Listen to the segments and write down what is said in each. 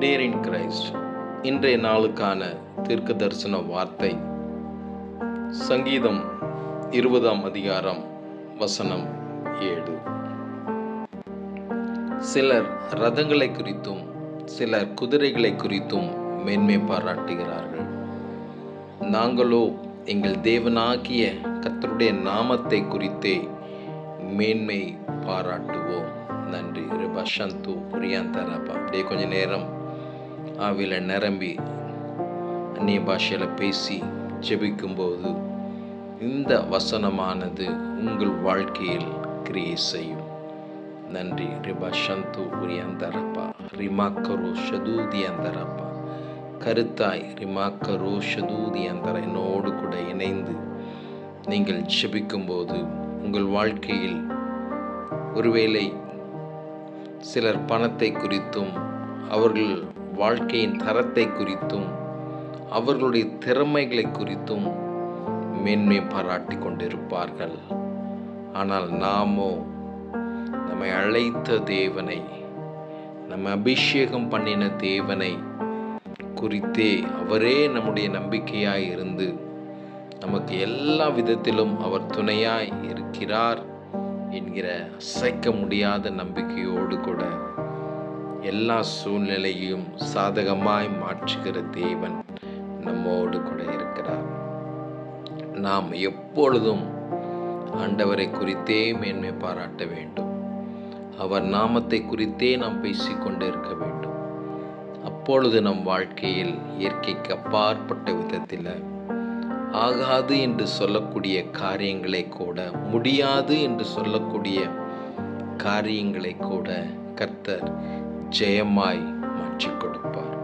Dare in Christ இன்றைய நாளுக்கான தீர்க்க தரிசன வார்த்தை சங்கீதம் இருபதாம் அதிகாரம் வசனம் ஏழு. சிலர் ரதங்களை குறித்தும் சிலர் குதிரைகளை குறித்தும் மேன்மை பாராட்டுகிறார்கள். நாங்களோ எங்கள் தேவனாகிய கத்தருடைய நாமத்தை குறித்தே மேன்மை பாராட்டுவோம். நன்றி. ரிபா சந்து பிரியாந்தரப்பா அப்படியே கொஞ்ச நேரம் ஆவியில் நிரம்பி அந்நிய பாஷையில் பேசி ஜெபிக்கும்போது இந்த வசனமானது உங்கள் வாழ்க்கையில் கிரியை செய்யும். நன்றி. ரிபா சந்து உரியந்தரப்பா. ரிமாக்கரோ ஷதூதி அந்தரப்பா கருத்தாய் ரிமாக்கரோ ஷதூதி அந்தர என்னோடு கூட இணைந்து நீங்கள் ஜெபிக்கும்போது உங்கள் வாழ்க்கையில் ஒருவேளை சிலர் பணத்தை குறித்தும் அவர்கள் வாழ்க்கையின் தரத்தை குறித்தும் அவர்களுடைய திறமைகளை குறித்தும் மேன்மை பாராட்டி கொண்டிருப்பார்கள். ஆனால் நாமோ நம்மை அழைத்த தேவனை நம்ம அபிஷேகம் பண்ணின தேவனை குறித்தே அவரே நம்முடைய நம்பிக்கையாய் இருந்து நமக்கு எல்லா விதத்திலும் அவர் துணையாய் இருக்கிறார் என்கிற அசைக்க முடியாத நம்பிக்கையோடு கூட எல்லா சூழ்நிலையும் சாதகமாய் மாற்றுகிற தேவன் நம்மோடு கூட இருக்கிறார். நாம் எப்பொழுதும் ஆண்டவரை குறித்தே மேன்மை பாராட்ட வேண்டும். அவர் நாமத்தை குறித்தே நாம் பேசிக்கொண்டு இருக்க வேண்டும். அப்பொழுது நம் வாழ்க்கையில் இயற்கைக்கு அப்பாற்பட்ட விதத்தில் ஆகாது என்று சொல்லக்கூடிய காரியங்களை கூட முடியாது என்று சொல்லக்கூடிய காரியங்களை கூட கர்த்தர் ஜெயமாய் மாற்றி கொடுப்பார்.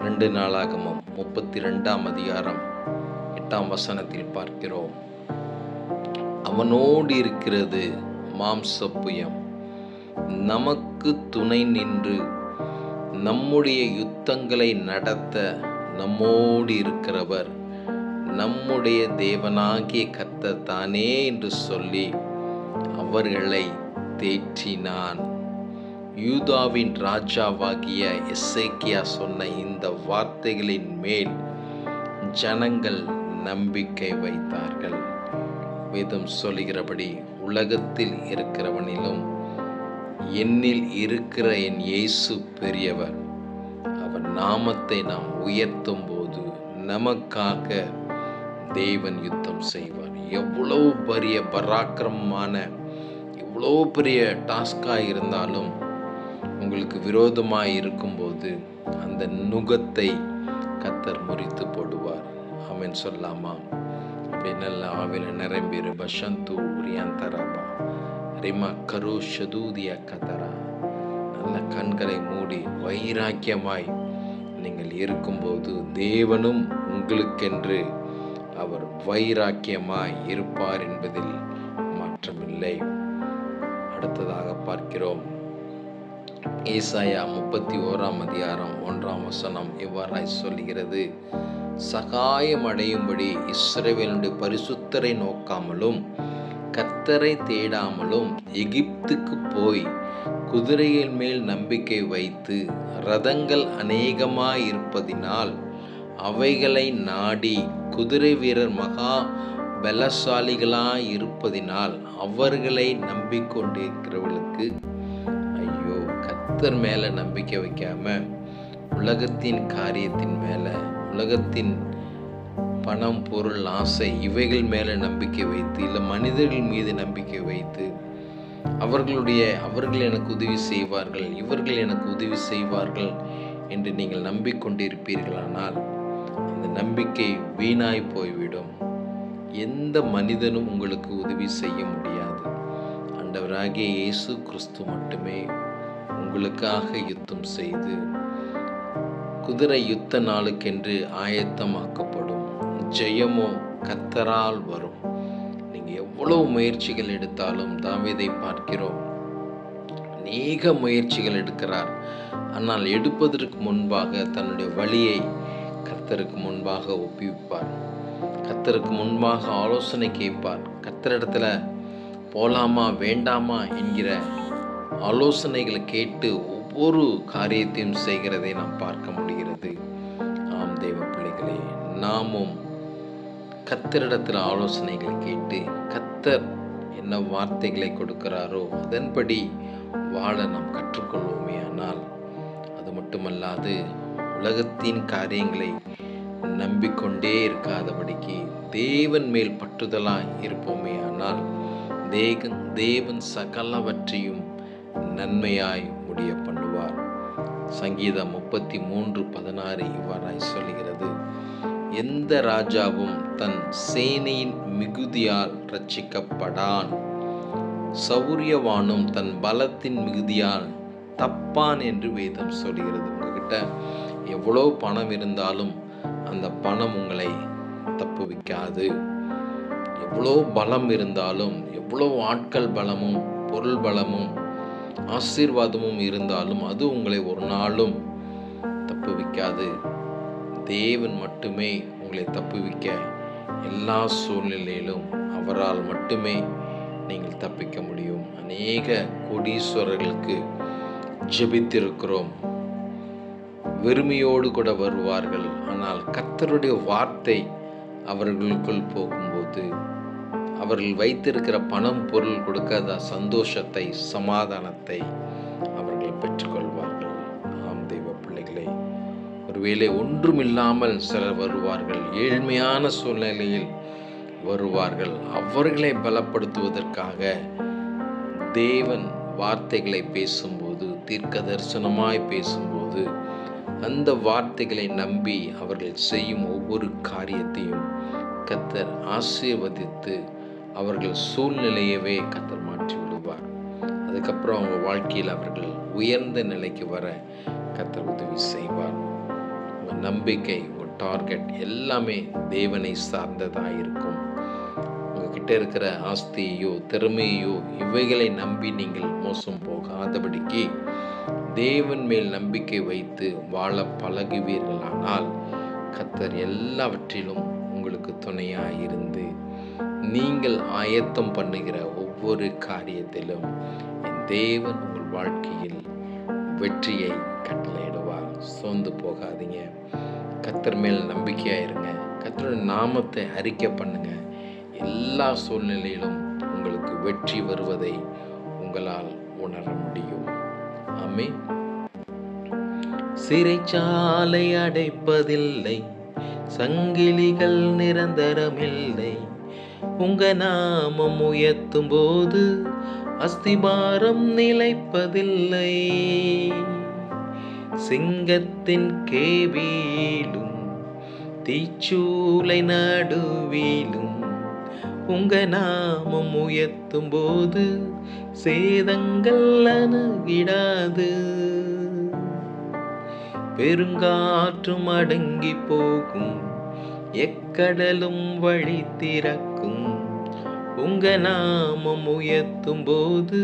ரெண்டு நாளாகமும் முப்பத்தி ரெண்டாம் அதிகாரம் எட்டாம் வசனத்தில் பார்க்கிறோம். அவனோடு இருக்கிறது மாம்சப்புயம். நமக்கு துணை நின்று நம்முடைய யுத்தங்களை நடத்த நம்மோடு இருக்கிறவர். நம்முடைய தேவனாகிய கத்த தானே என்று சொல்லி அவர்களை தேற்றினான். யூதாவின் ராஜாவாகிய எசேக்கியா சொன்ன இந்த வார்த்தைகளின் மேல் ஜனங்கள் நம்பிக்கை வைத்தார்கள். வேதம் சொல்லுகிறபடி உலகத்தில் இருக்கிறவனிலும் என்னில் இருக்கிற என் இயேசு பெரியவர். அவர் நாமத்தை நாம் உயர்த்தும் போது நமக்காக தேவன் யுத்தம் செய்வார். எவ்வளவு பெரிய பராக்கிரமமான எவ்வளோ பெரிய டாஸ்காக இருந்தாலும் உங்களுக்கு விரோதமாக இருக்கும்போது அந்த நுகத்தை கத்தர் முறித்து போடுவார். அவன் சொல்லாமா? அப்படி நல்ல ஆவில நிரம்பிரு. பஷந்து உரியாந்தரபா. ரிமா கரு ஷதூதியா கதரா. நல்ல கண்களை மூடி வைராக்கியமாய் நீங்கள் இருக்கும்போது தேவனும் உங்களுக்கென்று அவர் வைராக்கியமாய் இருப்பார் என்பதில் மாற்றமில்லை. அடுத்ததாக பார்க்கிறோம். ஏசாயா முப்பத்தி ஓராம் அதிகாரம் ஒன்றாம் வசனம் இவ்வாறாய் சொல்கிறது சகாயம் அடையும்படி இஸ்ரவேலுடைய பரிசுத்தரை நோக்காமலும் கத்தரை தேடாமலும் எகிப்துக்கு போய் குதிரையின் மேல் நம்பிக்கை வைத்து ரதங்கள் அநேகமாய் இருப்பதினால் அவைகளை நாடி குதிரை வீரர் மகா பலசாலிகளாக இருப்பதினால் அவர்களை நம்பிக்கொண்டிருக்கிறவர்களுக்கு ஐயோ கத்தர் மேலே நம்பிக்கை வைக்காம உலகத்தின் காரியத்தின் மேலே உலகத்தின் பணம் பொருள் ஆசை இவைகள் மேலே நம்பிக்கை வைத்து இல்லை மனிதர்கள் மீது நம்பிக்கை வைத்து அவர்களுடைய அவர்கள் எனக்கு உதவி செய்வார்கள் இவர்கள் எனக்கு உதவி செய்வார்கள் என்று நீங்கள் நம்பிக்கொண்டிருப்பீர்களானால் அந்த நம்பிக்கை வீணாய் போய்விடும். எந்த மனிதனும் உங்களுக்கு உதவி செய்ய முடியாது. ஆண்டவராகிய இயேசு கிறிஸ்து மட்டுமே உங்களுக்காக யுத்தம் செய்து குதிரை யுத்த நாளுக்கென்று ஆயத்தமாக்கப்படும். ஜெயமோ கத்தரால் வரும். நீங்கள் எவ்வளவு முயற்சிகள் எடுத்தாலும் தாவீதை பார்க்கிறோம். அநேக முயற்சிகள் எடுக்கிறார். ஆனால் எடுப்பதற்கு முன்பாக தன்னுடைய வழியை கர்த்தருக்கு முன்பாக ஒப்புவிப்பார். கத்தருக்கு முன்பாக ஆலோசனை கேட்பார். கத்தரிடத்தில் போகலாமா வேண்டாமா என்கிற ஆலோசனைகளை கேட்டு ஒவ்வொரு காரியத்தையும் செய்கிறதை நாம் பார்க்க முடிகிறது. ஆம் தெய்வ பிள்ளைகளே நாமும் கத்தரிடத்தில் ஆலோசனைகளை கேட்டு கத்தர் என்ன வார்த்தைகளை கொடுக்கிறாரோ அதன்படி வாழ நாம் கற்றுக்கொள்வோமே. ஆனால் அது மட்டுமல்லாது உலகத்தின் காரியங்களை நம்பிக்கொண்டே இருக்காதபடிக்கு தேவன் மேல் பற்றுதலாய் இருப்போமே ஆனால் தேகன் தேவன் சகலவற்றையும் நன்மையாய் முடிய பண்ணுவார். சங்கீதம் முப்பத்தி மூன்று பதினாறு இவ்வாறாய் சொல்கிறது எந்த ராஜாவும் தன் சேனையின் மிகுதியால் ரட்சிக்கப்படான் சௌரியவானும் தன் பலத்தின் மிகுதியால் தப்பான் என்று வேதம் சொல்கிறது உங்ககிட்ட எவ்வளோ பணம் இருந்தாலும் அந்த பணம் உங்களை தப்புவிக்காது எவ்வளோ பலம் இருந்தாலும் எவ்வளோ ஆட்கள் பலமும் பொருள் பலமும் ஆசீர்வாதமும் இருந்தாலும் அது உங்களை ஒரு நாளும் தப்புவிக்காது தேவன் மட்டுமே உங்களை தப்புவிக்க எல்லா சூழ்நிலையிலும் அவரால் மட்டுமே நீங்கள் தப்பிக்க முடியும். அநேக கோடீஸ்வரர்களுக்கு ஜெபித்திருக்கிறோம். வெறுமையோடு கூட வருவார்கள். ஆனால் கர்த்தருடைய வார்த்தை அவர்களுக்குள் போகும்போது அவர்கள் வைத்திருக்கிற பணம் பொருள் கொடுக்காத சந்தோஷத்தை சமாதானத்தை அவர்கள் பெற்றுக்கொள்வார்கள். ஆம் தெய்வ பிள்ளைகளே ஒருவேளை ஒன்றுமில்லாமல் சிலர் வருவார்கள். ஏழ்மையான சூழ்நிலையில் வருவார்கள். அவர்களை பலப்படுத்துவதற்காக தேவன் வார்த்தைகளை பேசும்போது தீர்க்க தரிசனமாய் பேசும்போது அந்த வார்த்தைகளை நம்பி அவர்கள் செய்யும் ஒவ்வொரு காரியத்தையும் கத்தர் ஆசீர்வதித்து அவர்கள் சூழ்நிலையவே கத்தர் மாற்றி விடுவார். அதுக்கப்புறம் அவங்க வாழ்க்கையில் அவர்கள் உயர்ந்த நிலைக்கு வர கத்தர் உதவி செய்வார். உங்கள் நம்பிக்கை உங்கள் டார்கெட் எல்லாமே தேவனை சார்ந்ததாக இருக்கும். உங்ககிட்ட இருக்கிற ஆஸ்தியையோ திறமையோ இவைகளை நம்பி நீங்கள் மோசம் போகாதபடிக்கு தேவன் மேல் நம்பிக்கை வைத்து வாழ பழகுவீர்களானால் கத்தர் எல்லாவற்றிலும் உங்களுக்கு துணையாக இருந்து நீங்கள் ஆயத்தம் பண்ணுகிற ஒவ்வொரு காரியத்திலும் என் தேவன் உங்கள் வாழ்க்கையில் வெற்றியை கட்டளையிடுவார். சோர்ந்து போகாதீங்க. கத்தர் மேல் நம்பிக்கையாக இருங்க கத்தரோட நாமத்தை அறிக்கை பண்ணுங்க. எல்லா சூழ்நிலையிலும் உங்களுக்கு வெற்றி வருவதை உங்களால் உணர முடியும். ஆமே. சிறைச்சாலை அடைப்பதில்லை. சங்கிலிகள் நிரந்தரமில்லை. உங்க நாமம் உயர்த்தும் போது அஸ்திபாரம் நிலைப்பதில்லை. சிங்கத்தின் கேவியிலும் தீச்சூளை நடுவிலும் உங்க நாமம் உயர்த்தும் போது சேதங்கள் அணுகிட பெருங்காற்றும் அடங்கி போகும் எக்கடலும் வழி திறக்கும். உங்க நாமம் உயர்த்தும் போது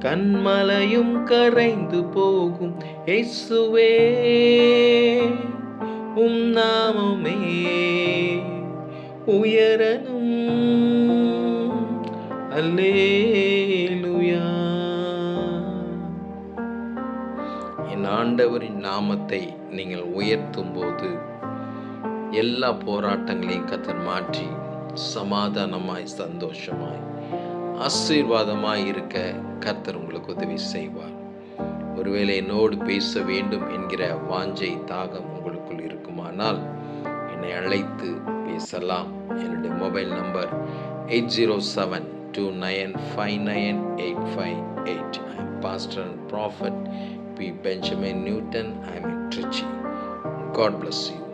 கண்மலையும் கரைந்து போகும். இயேசுவே உம் நாமமே உயரனும் அல்லே. ஆண்டவரின் நாமத்தை நீங்கள் உயர்த்தும் போது எல்லா போராட்டங்களையும் கத்தர் மாற்றி சமாதானமாய் சந்தோஷமாய் ஆசீர்வாதமாய் இருக்க கத்தர் உங்களுக்கு உதவி செய்வார். ஒருவேளை என்னோடு பேச வேண்டும் என்கிற வாஞ்சை தாகம் உங்களுக்குள் இருக்குமானால் என்னை அழைத்து பேசலாம். என்னுடைய mobile number eight zero seven two nine five nine eight five eight. I pastor and prophet Be Benjamin Newton. I am in Trichy. God bless you.